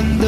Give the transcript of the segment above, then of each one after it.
cuando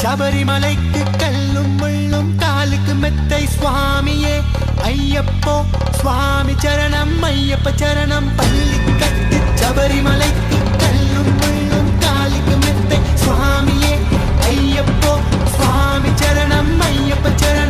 ശബരിമലയ്ക്ക് കല്ലും മുള്ളും കാലുക്ക് മെത്തൈ സ്വാമിയെ അയ്യപ്പോ സ്വാമി ചരണം അയ്യപ്പ ചരണം പള്ളിക്കത്ത് ശബരിമലയ്ക്ക് കല്ലും മുള്ളും കാലുക്ക് മെത്തൈ സ്വാമിയെ അയ്യപ്പോ സ്വാമി ചരണം അയ്യപ്പ ചരണം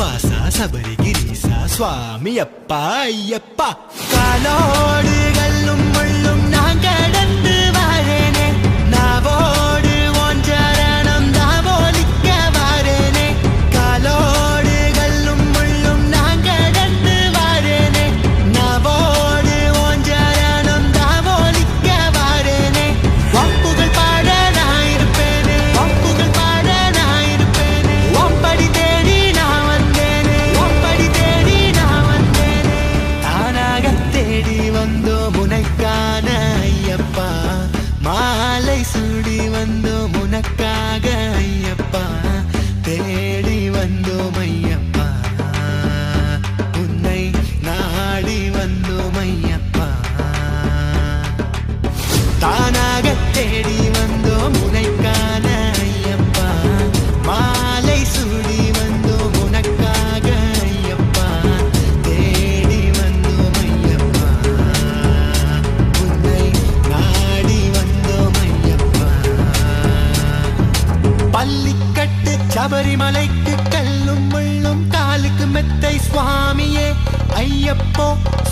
వాస శబరిగిరీస స్వామి అప్ప అయ్యప్ప కాలోడు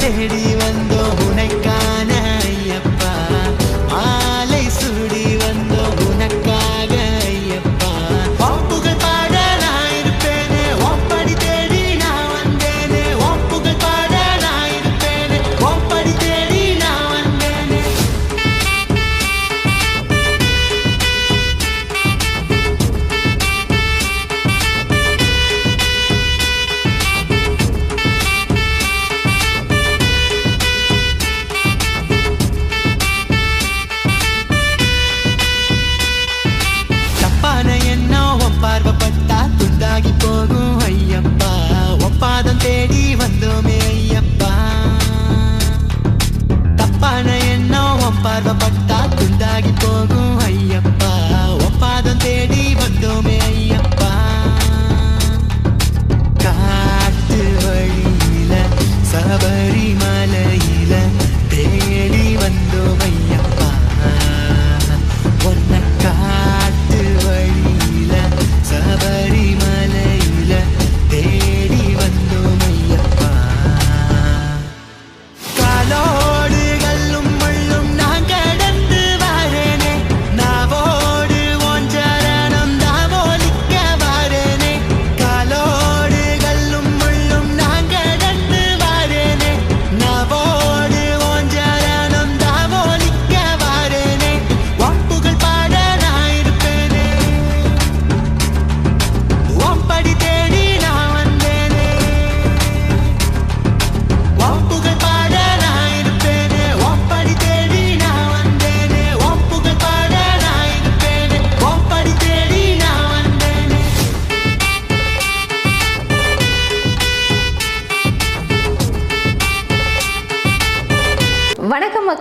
தேடி வந்தோ உனைக்கான ஐயப்பா பாரபட்ட